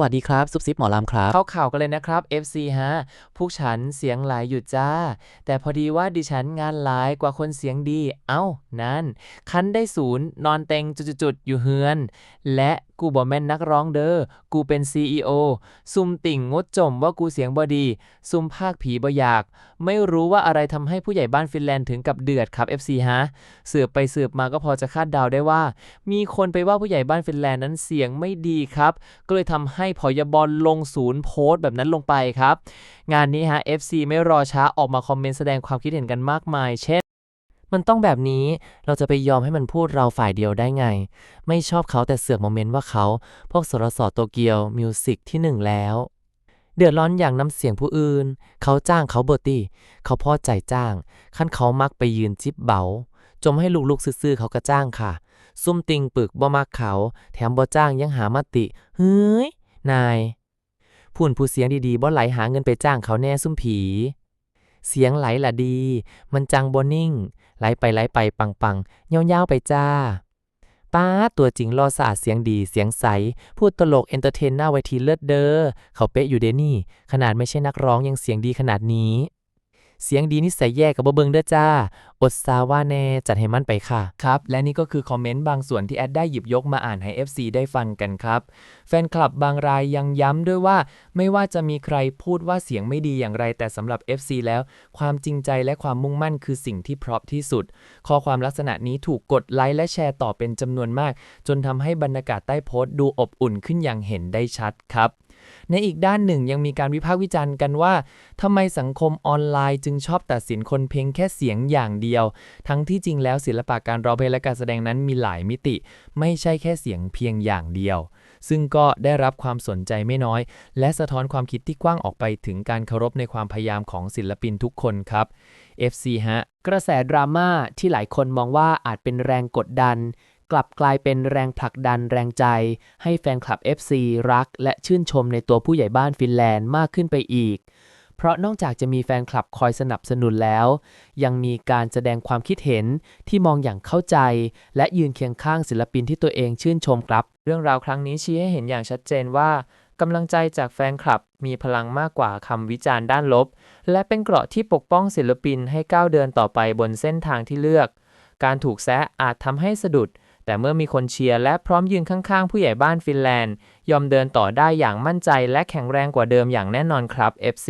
วัสดีครับ ซุปซิปหมอลำครับ เข้าข่าวกันเลยนะครับ FC ฮะ พวกฉันเสียงหลายอยู่จ้า แต่พอดีว่าดิฉันงานหลายกว่าคนเสียงดี เอ้า นั่น คันได้ศูนย์นอนเต็งจุดๆอยู่เฮือน และกูบ่แม่นนักร้องเด้อ กูเป็น CEO ซุมติ่งงดจมว่ากูเสียงบ่ดี ซุมภาคผีบอยาก ไม่รู้ว่าอะไรทำให้ผู้ใหญ่บ้านฟินแลนด์ถึงกับเดือดครับ FC ฮะสืบไปสืบมาก็พอจะคาดเดาได้ว่า มีคนไปว่าผู้ใหญ่บ้านฟินแลนด์นั้นเสียงไม่ดีครับ ก็เลยทำให้พอยบอลลงศูนย์โพสต์แบบนั้นลงไปครับ งานนี้ฮะ FC ไม่รอช้าออกมาคอมเมนต์แสดงความคิดเห็นกันมากมาย เช่น มันต้องแบบนี้เราจะไปยอมให้มันพูดเราฝ่ายเดียวได้ไง ไม่ชอบเขาแต่เสือกโมเมนต์ว่าเขา พวกสรสโตเกียวมิวสิกที่หนึ่งแล้ว เดือดร้อนอย่างน้ำเสียงผู้อื่น เขาจ้างเขาเบอร์ตี้เขาพอใจจ้าง ขั้นเขามักไปยืนจิบเบาจมให้ลูกๆซื่อๆเขาก็จ้างค่ะ ซุ่มติงปึกบ่มักเขา แถมบ่จ้างยังหามาติ เฮ้ย นายพูนผู้เสียงดีๆบ่ไหลหาเงินไปจ้างเขาแน่ซุ่มผี เสียงไหลละดี มันจังบนิ่ง ไหลไปไหลไปปังปังเยาวๆไปจ้า ป้าตัวจริงรอสะอาดเสียงดีเสียงใส พูดตลกเอนเตอร์เทนหน้าเวทีเลิศเด้อเขาเป๊ะอยู่เดนี่ ขนาดไม่ใช่นักร้องยังเสียงดีขนาดนี้ เสียงดีนิสัยแย่กับบ่เบิงเด้อจ้า อดซาว่าแน่จัดให้มันไปค่ะ ครับ และนี่ก็คือคอมเมนต์บางส่วนที่แอดได้หยิบยกมาอ่านให้ FC ได้ฟังกันครับ แฟนคลับบางรายยังย้ำด้วยว่า ไม่ว่าจะมีใครพูดว่าเสียงไม่ดีอย่างไร แต่สำหรับ FC แล้ว ความจริงใจและความมุ่งมั่นคือสิ่งที่พราะที่สุด ข้อความลักษณะนี้ถูกกดไลค์และแชร์ต่อเป็นจำนวนมาก จนทำให้บรรยากาศใต้โพสต์ดูอบอุ่นขึ้นอย่างเห็นได้ชัดครับ ในอีกด้านหนึ่งยังมีการวิพากษ์วิจารณ์กันว่าทำไมสังคมออนไลน์จึงชอบตัดสินคนเพียงแค่เสียงอย่างเดียว ทั้งที่จริงแล้วศิลปะการร้องเพลงและการแสดงนั้นมีหลายมิติ ไม่ใช่แค่เสียงเพียงอย่างเดียว ซึ่งก็ได้รับความสนใจไม่น้อย และสะท้อนความคิดที่กว้างออกไปถึงการเคารพในความพยายามของศิลปินทุกคนครับ FC ฮะ กระแสดราม่าที่หลายคนมองว่าอาจเป็นแรงกดดัน กลับกลายเป็นแรงผลักดันแรงใจ ให้แฟนคลับ FC รัก และชื่นชมในตัวผู้ใหญ่บ้านฟินแลนด์มากขึ้นไปอีก เพราะนอกจากจะมีแฟนคลับคอยสนับสนุนแล้ว ยังมีการแสดงความคิดเห็นที่มองอย่างเข้าใจ และยืนเคียงข้างศิลปินที่ตัวเองชื่นชมครับ เรื่องราวครั้งนี้ชี้ให้เห็นอย่างชัดเจนว่ากำลังใจจากแฟนคลับมีพลังมากกว่าคำวิจารณ์ด้านลบ และเป็นเกราะที่ปกป้องศิลปินให้ก้าวเดินต่อไปบนเส้นทางที่เลือก การถูกแซะอาจทำให้สะดุด แต่เมื่อมีคนเชียร์และพร้อมยืนข้างๆ ผู้ใหญ่บ้านฟินแลนด์ ยอมเดินต่อได้อย่างมั่นใจและแข็งแรงกว่าเดิมอย่างแน่นอนครับ FC